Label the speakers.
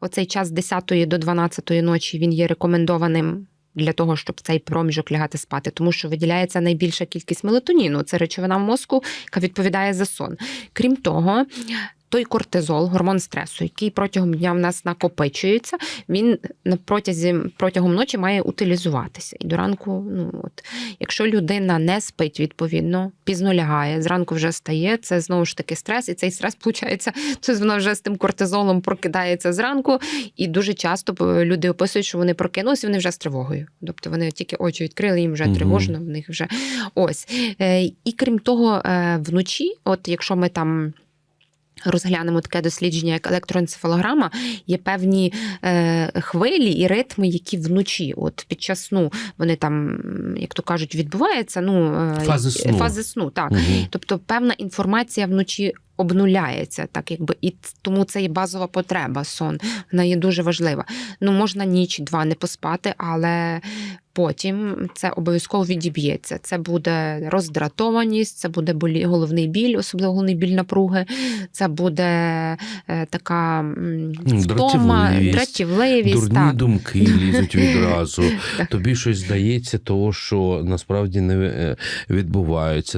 Speaker 1: Оцей час з 10 до 12 ночі він є рекомендованим. Для того, щоб в цей проміжок лягати спати, тому що виділяється найбільша кількість мелатоніну, це речовина в мозку, яка відповідає за сон. Крім того, той кортизол, гормон стресу, який протягом дня в нас накопичується, він протязі протягом ночі має утилізуватися. І до ранку, ну от якщо людина не спить відповідно, пізно лягає, зранку вже стає, це знову ж таки стрес, і цей стрес виходить, це вона вже з тим кортизолом прокидається зранку, і дуже часто е, люди описують, що вони прокинулися, вони вже з тривогою. Тобто вони тільки очі відкрили, їм вже
Speaker 2: Мгм.
Speaker 1: тривожно, в них вже ось. Е, І крім того, е, вночі, от якщо ми там. Розглянемо таке дослідження, як електроенцефалограма, є певні е, хвилі і ритми, які вночі, от під час сну, вони там, як то кажуть, відбуваються. Ну, е,
Speaker 2: Фази сну.
Speaker 1: Фази сну, так.
Speaker 2: Угу.
Speaker 1: Тобто певна інформація вночі обнуляється, так якби і тому це є базова потреба. Сон вона є дуже важлива. Ну можна ніч два не поспати, але потім це обов'язково відіб'ється. Це буде роздратованість, це буде болі, головний біль, особливо головний біль напруги. Це буде е, така м, втома,
Speaker 2: Дратівливість,
Speaker 1: дратівливість.
Speaker 2: Дурні
Speaker 1: так.
Speaker 2: думки лізуть відразу. Тобі щось здається, того, що насправді не е, відбувається.